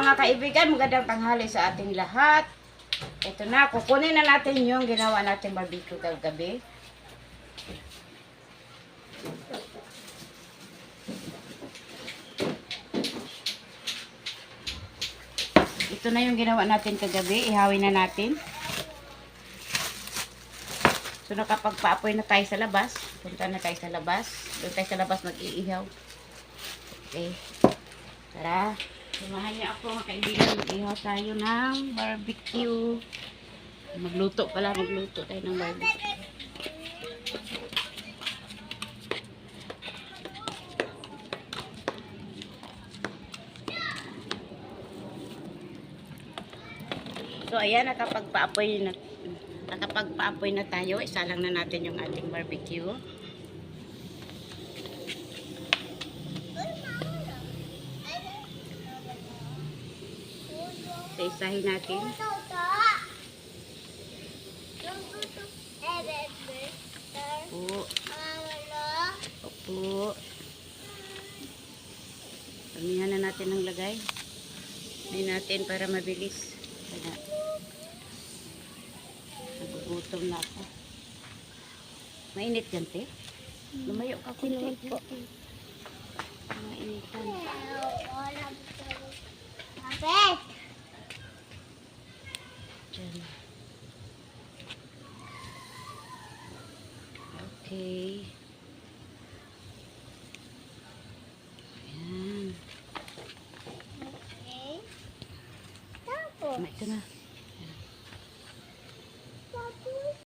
mga kaibigan, magandang tanghali sa ating lahat. Ito na, kukunin na natin yung ginawa natin barbecue kagabi. Ito na yung ginawa natin kagabi. Ihawin na natin. So nakapagpaapoy na tayo sa labas. Punta na tayo sa labas. Doon tayo sa labas mag-iihaw. Okay. Tara. Samahan niyo ako mga kaibigan. Mag-ihaw tayo ng barbecue. Magluto pala. Magluto tayo ng barbecue. So ayan, nakapagpaapoy na nakapagpaapoy na tayo. Isa lang na natin yung ating barbecue. So isahin natin. Opo. Opo. Pamihan na natin ang lagay. Hindi natin para mabilis. Kaya, nagugutom na ako. Mainit yan, te? Lumayo ka kunti. po. Mainitan. Diyan. Okay. Ayan. Ma, ito na.